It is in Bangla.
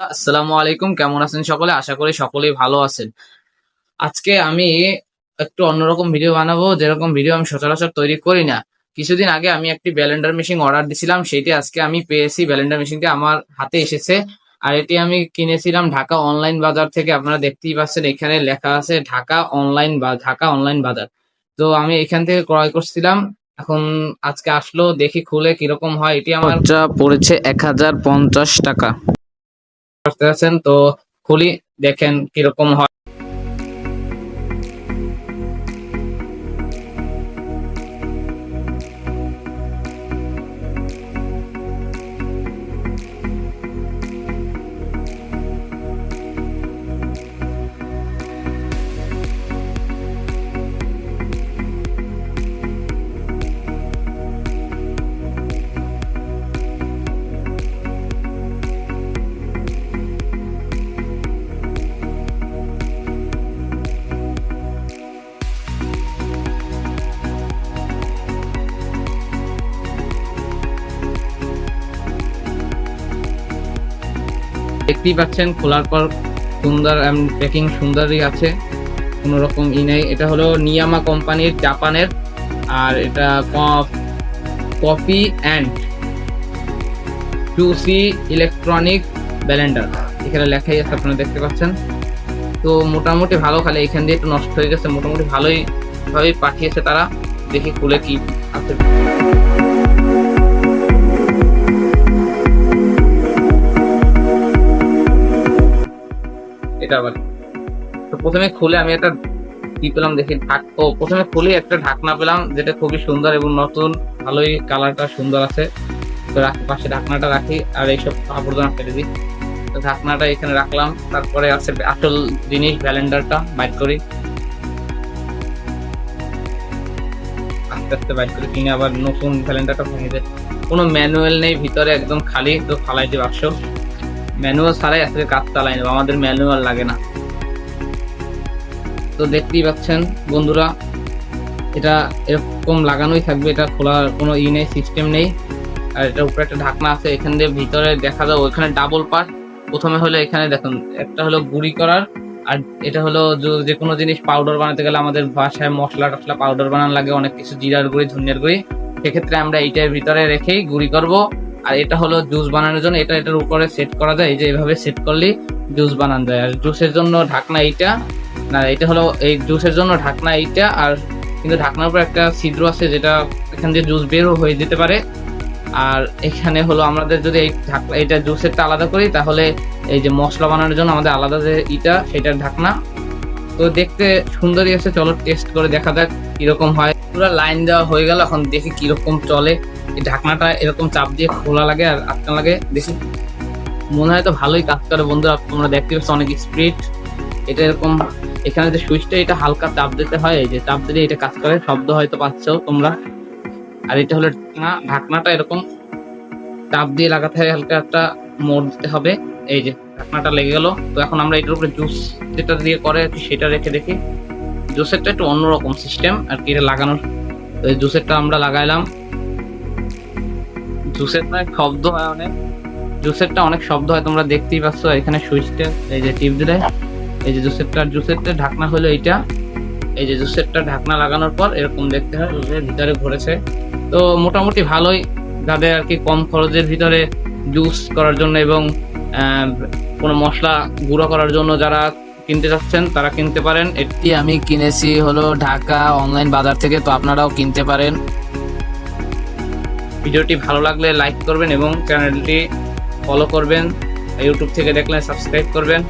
আসসালামু আলাইকুম, কেমন আছেন সকলে? আশা করি সকলেই ভালো আছেন। আজকে আমি একটু অন্যরকম ভিডিও বানাবো, যেরকম ভিডিও আমি সচরাচর তৈরি করি না। কিছুদিন আগে আমি একটি ব্যালেন্ডার মেশিন অর্ডার দিছিলাম সেটি আজকে আমি পেয়েছি। ব্যালেন্ডার মেশিনটি আমার হাতে এসেছে, আর এটি আমি কিনেছিলাম ঢাকা অনলাইন বাজার থেকে। আপনারা দেখতেই পাচ্ছেন এখানে লেখা আছে ঢাকা অনলাইন বা ঢাকা অনলাইন বাজার। তো আমি এখান থেকে ক্রয় করছিলাম। এখন আজকে আসলো, দেখি খুলে কীরকম হয়। এটি আমার পড়েছে এক হাজার পঞ্চাশ টাকা। করতে আছেন তো খুলি দেখেন কীরকম হয়। দেখতেই পাচ্ছেন, খোলার পর সুন্দর প্যাকিং সুন্দরই আছে, কোনো রকম ই নেই। এটা হলো নিয়ামা কোম্পানির জাপানের, আর এটা copy and two C electronic ব্যালেন্ডার এখানে লেখাই আছে, আপনারা দেখতে পাচ্ছেন। তো মোটামুটি ভালো খালি, এখান দিয়ে একটু নষ্ট হয়ে গেছে। মোটামুটি ভালোই ভাবেই পাঠিয়েছে তারা। দেখি খুলে কি আছে। এটা আবার। তো প্রথমে খুলে আমি একটা কি পেলাম, দেখি ঢাক ও, প্রথমে খুলে একটা ঢাকনা পেলাম, যেটা খুবই সুন্দর এবং নতুন, ভালোই কালারটা সুন্দর আছে। তো পাশে ঢাকনাটা রাখি, আর এইসব আবর্জনা ফেলে দিই। তো ঢাকনাটা এখানে রাখলাম, তারপরে আছে আসল জিনিস, ব্যালেন্ডারটা, বাইর করি। আস্তে আস্তে করে, কিনে আবার নতুন ব্যালেন্ডারটা ভেঙে দেয় কোনো ম্যানুয়াল নেই, ভিতরে একদম খালি, তো দিয়ে বাক্স। ম্যানুয়াল ছাড়াই আজকে কাজ চালাই নেব, আমাদের ম্যানুয়াল লাগে না। তো দেখতেই পাচ্ছেন বন্ধুরা, এটা এরকম লাগানোই থাকবে, এটা খোলার কোনো ই নেই সিস্টেম নেই। আর এটার উপরে একটা ঢাকনা আছে, এখান দিয়ে ভিতরে দেখা যায় ওইখানে ডাবল পার্ট প্রথমে হলো এখানে দেখুন, একটা হলো গুঁড়ি করার, আর এটা হলো যে কোনো জিনিস পাউডার বানাতে গেলে আমাদের বাসায় মশলা টসলা পাউডার বানানো লাগে, অনেক কিছু জিরার গুঁড়ি, ধনিয়ার গুঁড়ি। সেক্ষেত্রে আমরা এইটার ভিতরে রেখেই গুঁড়ি করব। আর এটা হলো জুস বানানোর জন্য, এটা এটার উপরে সেট করা যায়, এই যে এইভাবে সেট করলে জুস বানানো যায়। আর জুসের জন্য ঢাকনা এইটা, না, এটা হলো এই জুসের জন্য ঢাকনা এইটা, আর কিন্তু ঢাকনার উপর একটা ছিদ্র আছে যেটা এখান দিয়ে জুস বেরও হয়ে যেতে পারে। আর এখানে হলো আমাদের যদি এই ঢাকনা এটা জুসেরটা আলাদা করি, তাহলে এই যে মশলা বানানোর জন্য আমাদের আলাদা যে ইটা সেটার ঢাকনা। তো দেখতে সুন্দরই আছে, চলো টেস্ট করে দেখা যাক কীরকম হয়। পুরো লাইন দেওয়া হয়ে গেল, এখন দেখি কীরকম চলে। এই ঢাকনাটা এরকম চাপ দিয়ে খোলা লাগে আর আটকা লাগে। দেখি। মনে হয় তো ভালোই কাজ করে বন্ধুরা, তোমরা দেখতে পাচ্ছ অনেক স্পিড এটা এরকম, এখানে যে সুইচটা এটা হালকা চাপ দিতে হয় যে চাপ দিলে এটা কাজ করে। শব্দ হয়তো পাচ্ছ তোমরা। আর এটা হলো ঢাকনা। ঢাকনাটা এরকম চাপ দিয়ে লাগাতে হয়, হালকা একটা মোড় দিতে হবে। এই যে ঢাকনাটা লেগে গেল। তো এখন আমরা এটার উপরে জুস যেটা দিয়ে করে সেটা রেখে দেখি। জুসেরটা একটু অন্যরকম সিস্টেম, আর কি এটা লাগানোর জুসেরটা আমরা লাগাইলাম। জুসের অনেক শব্দ হয় অনেক। জুসেরটা অনেক শব্দ হয়, তোমরা দেখতেই পাচ্ছ এখানে সুইচটা, এই যে টিপ দিলে। এই যে জুসেরটা জুসেরটা ঢাকনা হলো এইটা। এই যে জুসেরটা ঢাকনা লাগানোর পর এরকম দেখতে হয় ভিতরে ভরেছে তো মোটামুটি ভালোই, যাদের আর কি কম খরচের ভিতরে জুস করার জন্য এবং কোনো মশলা গুঁড়ো করার জন্য যারা কিনতে চাচ্ছেন তারা কিনতে পারেন। এটি আমি কিনেছি হলো ঢাকা অনলাইন বাজার থেকে তো আপনারাও কিনতে পারেন। ভিডিওটি ভালো লাগলে লাইক করবেন এবং চ্যানেলটি ফলো করবেন। ইউটিউব থেকে দেখলে সাবস্ক্রাইব করবেন।